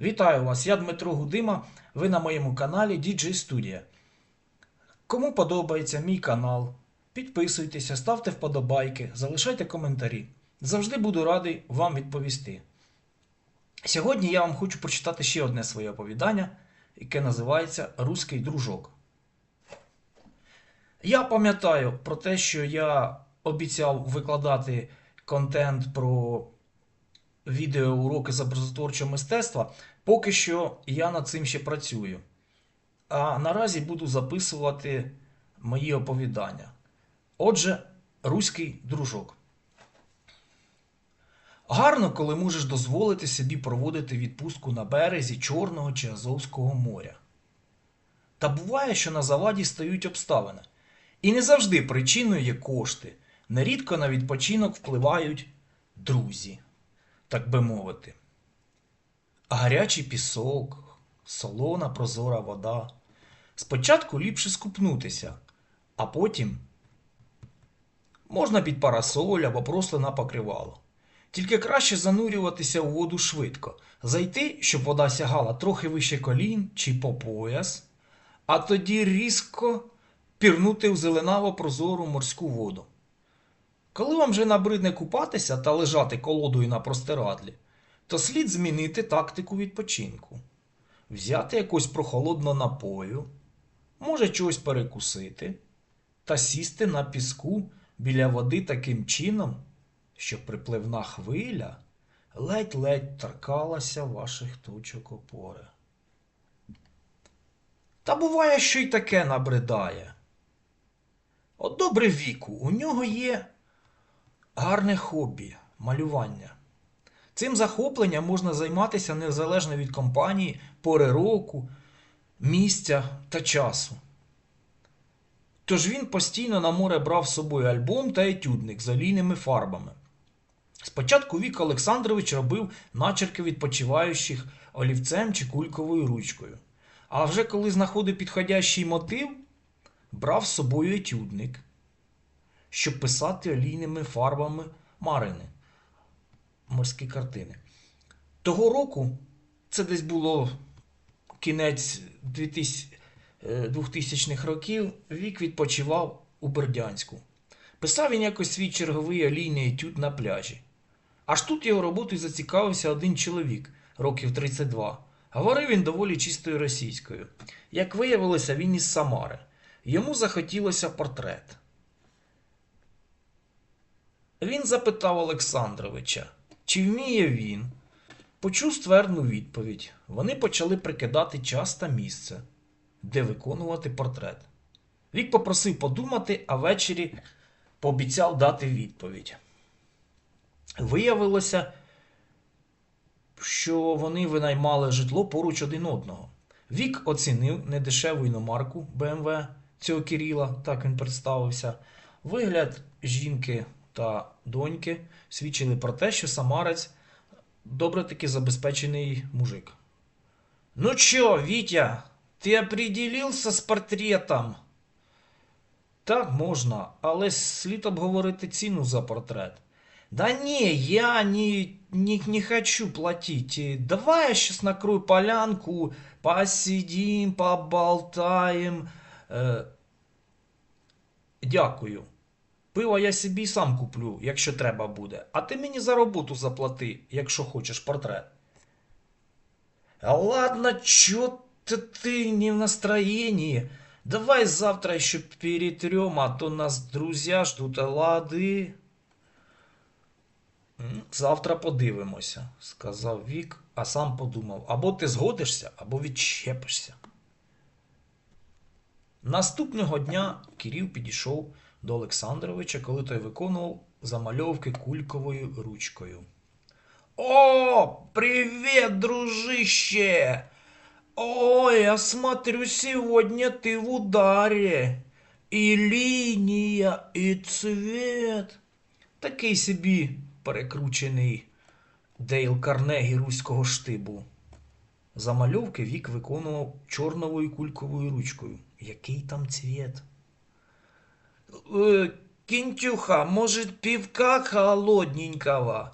Вітаю вас, я Дмитро Гудима. Ви на моєму каналі DJ Studio. Кому подобається мій канал, підписуйтеся, ставте вподобайки, залишайте коментарі. Завжди буду радий вам відповісти. Сьогодні я вам хочу прочитати ще одне своє оповідання, яке називається Руський дружок. Я пам'ятаю про те, що я обіцяв викладати контент про відеоуроки з образотворчого мистецтва. Поки що я над цим ще працюю. А наразі буду записувати мої оповідання. Отже, руський дружок. Гарно, коли можеш дозволити собі проводити відпустку на березі Чорного чи Азовського моря. Та буває, що на заваді стають обставини. І не завжди причиною є кошти. Нерідко на відпочинок впливають друзі, так би мовити. Гарячий пісок, солона прозора вода. Спочатку ліпше скупнутися, а потім можна під парасоль або просто на покривало. Тільки краще занурюватися у воду швидко, зайти, щоб вода сягала трохи вище колін чи по пояс, а тоді різко пірнути в зеленаво прозору морську воду. Коли вам вже набридне купатися та лежати колодою на простирадлі, то слід змінити тактику відпочинку, взяти якусь прохолодного напою, може чогось перекусити, та сісти на піску біля води таким чином, щоб припливна хвиля ледь-ледь торкалася ваших точок опори. Та буває, що й таке набридає. От добре віку, у нього є гарне хобі малювання. Цим захопленням можна займатися незалежно від компанії, пори року, місця та часу. Тож він постійно на море брав з собою альбом та етюдник з олійними фарбами. Спочатку Вік Олександрович робив начерки відпочиваючих олівцем чи кульковою ручкою. А вже коли знаходив підходящий мотив, брав з собою етюдник, щоб писати олійними фарбами марини морські картини. Того року, це десь було кінець 2000-х років, вік відпочивав у Бердянську. Писав він якось свій черговий олійний етюд на пляжі. Аж тут його роботою зацікавився один чоловік, років 32. Говорив він доволі чистою російською. Як виявилося, він із Самари. Йому захотілося портрет. Він запитав Олександровича, чи вміє він. Почув ствердну відповідь. Вони почали прикидати час та місце, де виконувати портрет. Вік попросив подумати, а ввечері пообіцяв дати відповідь. Виявилося, що вони винаймали житло поруч один одного. Вік оцінив недешеву іномарку БМВ цього Кирила, так він представився. Вигляд жінки та доньки свідчили про те, що Самарець добре таки забезпечений мужик. Ну чо, Вітя, ти определився з портретом? Так, можна, але слід обговорити ціну за портрет. Да не, я не, не, не хочу платить. Давай я сейчас накрою полянку, посидим, поболтаем. Е, дякую. Пиво я собі сам куплю, якщо треба буде. А ти мені за роботу заплати, якщо хочеш портрет. А ладно, чё ты, ты не в настроении? Давай завтра еще перетрем, а то нас друзья ждут, а лады. «М, Завтра подивимося, сказав Вік, а сам подумав, або ти згодишся, або відчепишся. Наступного дня Кирил підійшов до Олександровича, коли той виконував замальовки кульковою ручкою. О, привет, дружище! Ой, я смотрю, сегодня ты в ударе. И линия, и цвет. Такий собі перекручений Дейл Карнегі руського штибу. Замальовки Вік виконував чорновою кульковою ручкою. Який там цвіт? Э, Кінтюха, может, пивка холодненького?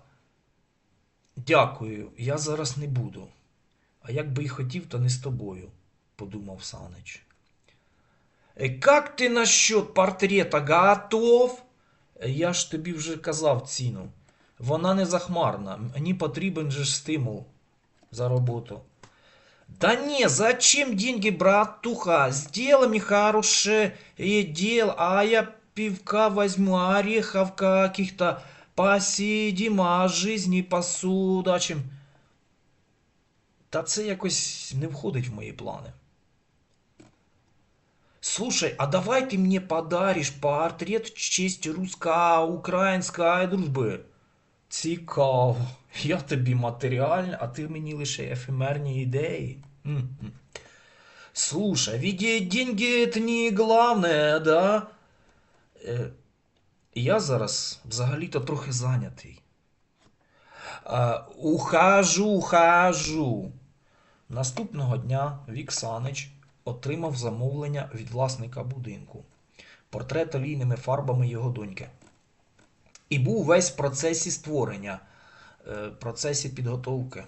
Дякую, я зараз не буду. А як би й хотів, то не з тобою, подумав Санич. «Е, Как ти насчет портрета готов? «Е, Я ж тобі вже казав ціну. Вона не захмарна. Мені потрібен же стимул за роботу. Да не, зачем деньги, братуха? Сделай мне хорошее э, дело, а я пивка возьму, орехов каких-то, посидим, о жизни посудачим. Та це якось не входить в мої плани. Слушай, а давай ты мне подаришь портрет в честь русско-української дружби. Цікаво. Я тобі матеріальне, а ти мені лише ефемерні ідеї. Слушай, ведь деньги это не главное, да? Е, я зараз взагалі-то трохи зайнятий. А, ухажу, ухажу. Наступного дня Вік Санич отримав замовлення від власника будинку. Портрет олійними фарбами його доньки. І був весь в процесі створення, е, процесі підготовки.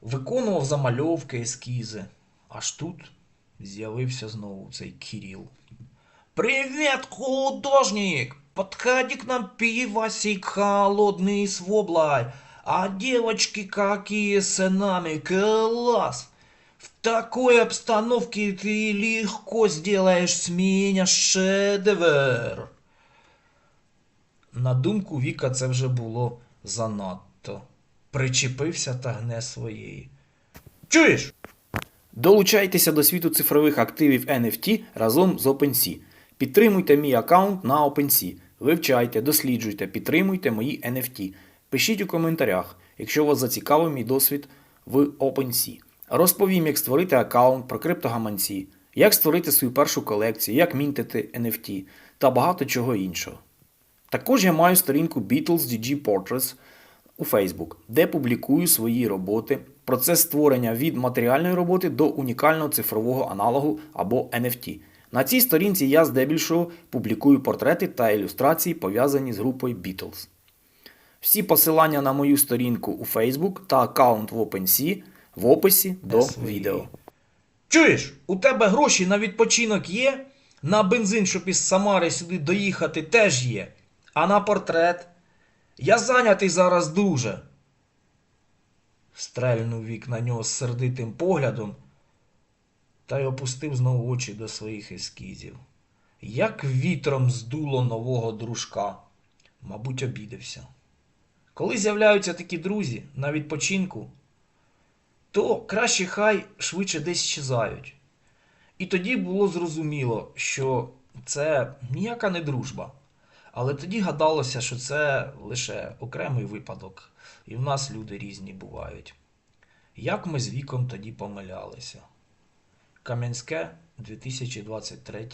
Виконував замальовки, ескізи. Аж тут з'явився знову цей Кирил. Привет, художник! Подходи к нам пивасик холодный с воблой. А девочки какие с нами, класс! В такой обстановке ты легко сделаешь с меня шедевр. На думку Віка це вже було занадто. Причепився та гне своєї. Чуєш? Долучайтеся до світу цифрових активів NFT разом з OpenSea. Підтримуйте мій аккаунт на OpenSea. Вивчайте, досліджуйте, підтримуйте мої NFT. Пишіть у коментарях, якщо вас зацікавив мій досвід в OpenSea. Розповім, як створити аккаунт про криптогаманці, як створити свою першу колекцію, як мінтити NFT та багато чого іншого. Також я маю сторінку Beatles DG Portraits у Facebook, де публікую свої роботи, процес створення від матеріальної роботи до унікального цифрового аналогу або NFT. На цій сторінці я здебільшого публікую портрети та ілюстрації, пов'язані з групою Beatles. Всі посилання на мою сторінку у Facebook та аккаунт в OpenSea в описі до відео. Чуєш, у тебе гроші на відпочинок є? На бензин, щоб із Самари сюди доїхати, теж є. А на портрет? Я зайнятий зараз дуже. Стрельнув вік на нього з сердитим поглядом та й опустив знову очі до своїх ескізів. Як вітром здуло нового дружка. Мабуть, обідався. Коли з'являються такі друзі на відпочинку, то краще хай швидше десь щезають. І тоді було зрозуміло, що це ніяка не дружба. Але тоді гадалося, що це лише окремий випадок, і в нас люди різні бувають. Як ми з віком тоді помилялися? Кам'янське 2023